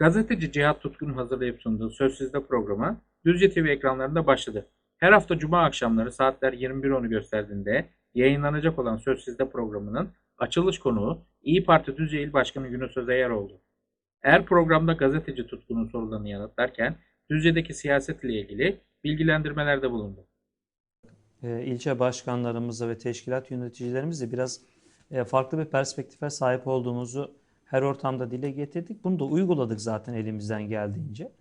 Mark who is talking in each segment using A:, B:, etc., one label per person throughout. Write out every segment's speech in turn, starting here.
A: Gazeteci Cihat Tutkun'un hazırlayıp sunduğu Söz Sizde programı Düzce TV ekranlarında başladı. Her hafta Cuma akşamları saatler 21.10'u gösterdiğinde yayınlanacak olan Söz Sizde programının açılış konuğu İyi Parti Düzce İl Başkanı Yunus Özeyer oldu. Eğer programda gazeteci Tutkun'un sorularını yanıtlarken Düzce'deki siyasetle ilgili bilgilendirmelerde bulundu.
B: e, ilçe başkanlarımızla ve teşkilat yöneticilerimizle biraz e, farklı bir perspektife sahip olduğumuzu her ortamda dile getirdik. Bunu da uyguladık zaten elimizden geldiğince.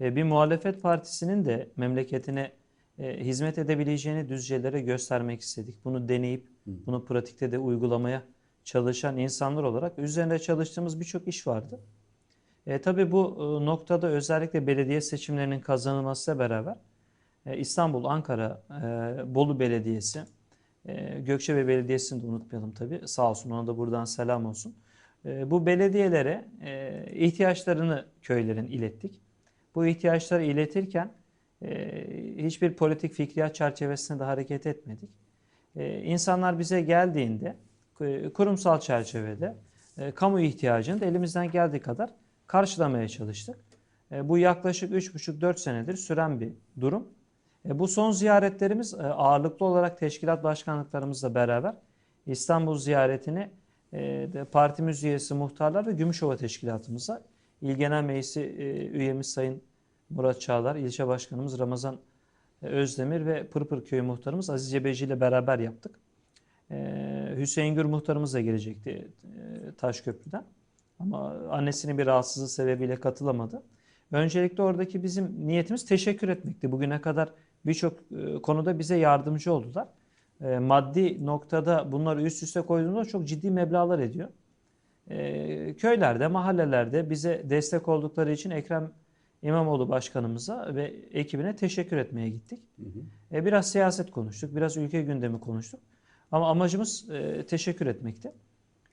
B: E, Bir muhalefet partisinin de memleketine e, hizmet edebileceğini düzcelere göstermek istedik. Bunu deneyip bunu pratikte de uygulamaya çalışan insanlar olarak üzerinde çalıştığımız birçok iş vardı. E, tabii bu e, noktada özellikle belediye seçimlerinin kazanılmasıyla beraber e, İstanbul, Ankara, e, Bolu Belediyesi, e, Gökçebe Belediyesi'ni de unutmayalım tabii. Sağ olsun ona da buradan selam olsun. E, Bu belediyelere e, ihtiyaçlarını köylerin ilettik. Bu ihtiyaçları iletirken e, hiçbir politik fikriyat çerçevesinde de hareket etmedik. E, İnsanlar bize geldiğinde kurumsal çerçevede kamu ihtiyacını da elimizden geldiği kadar karşılamaya çalıştık. Bu yaklaşık 3,5-4 senedir süren bir durum. Bu son ziyaretlerimiz ağırlıklı olarak teşkilat başkanlıklarımızla beraber İstanbul ziyaretini e, partimiz üyesi muhtarlar ve Gümüşova teşkilatımıza İl Genel Meclisi e, üyemiz Sayın Murat Çağlar, ilçe başkanımız Ramazan e, Özdemir ve Pırpır Köyü muhtarımız Aziz Cebeci ile beraber yaptık. E, Hüseyin Gür muhtarımız da gelecekti e, Taşköprü'den. Ama annesinin bir rahatsızlığı sebebiyle katılamadı. Öncelikle oradaki bizim niyetimiz teşekkür etmekti. Bugüne kadar birçok e, konuda bize yardımcı oldular. E, Maddi noktada bunları üst üste koyduğunda çok ciddi meblağlar ediyor. E, Köylerde, mahallelerde bize destek oldukları için Ekrem İmamoğlu başkanımıza ve ekibine teşekkür etmeye gittik. E, Biraz siyaset konuştuk, biraz ülke gündemi konuştuk. Ama amacımız e, teşekkür etmekti.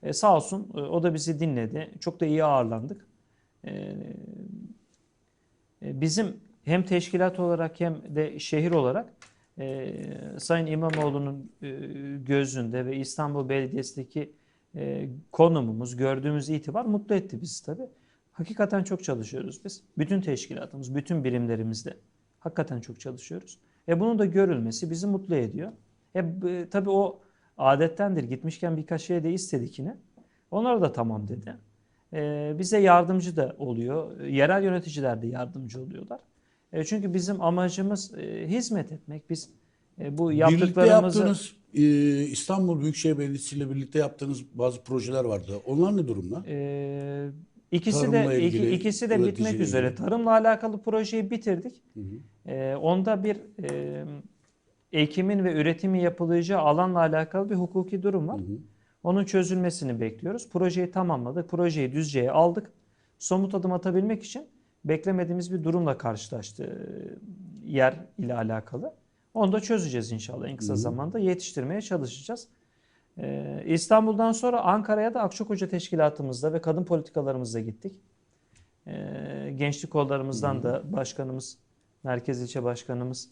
B: E, sağ olsun e, o da bizi dinledi. Çok da iyi ağırlandık. E, e, Bizim hem teşkilat olarak hem de şehir olarak e, Sayın İmamoğlu'nun e, gözünde ve İstanbul Belediyesi'ndeki e, konumumuz, gördüğümüz itibar mutlu etti bizi tabii. Hakikaten çok çalışıyoruz biz. Bütün teşkilatımız, bütün birimlerimizde hakikaten çok çalışıyoruz. E bunun da görülmesi bizi mutlu ediyor. E, b- tabii o adettendir. Gitmişken birkaç şey de istedik yine. Onlar da tamam dedi. E, bize yardımcı da oluyor. Yerel yöneticiler de yardımcı oluyorlar. E, çünkü bizim amacımız e, hizmet etmek. Biz e, bu
C: Birlikte
B: yaptıklarımızı
C: yaptığınız e, İstanbul Büyükşehir Belediyesi ile birlikte yaptığınız bazı projeler vardı. Onlar ne durumda?
B: e, ikisi
C: Tarımla
B: de iki-
C: ilgili,
B: ikisi de bitmek
C: üreticiyle
B: üzere.
C: ilgili.
B: Tarımla alakalı projeyi bitirdik. E, onda bir e, ekimin ve üretimi yapılacağı alanla alakalı bir hukuki durum var. Onun çözülmesini bekliyoruz. Projeyi tamamladık. Projeyi Düzce'ye aldık. Somut adım atabilmek için beklemediğimiz bir durumla karşılaştı yer ile alakalı. Onu da çözeceğiz inşallah en kısa zamanda. Yetiştirmeye çalışacağız. Ee, İstanbul'dan sonra Ankara'ya da Akçakoca Teşkilatımızda ve kadın politikalarımızda gittik. Ee, gençlik kollarımızdan da başkanımız, merkez ilçe başkanımız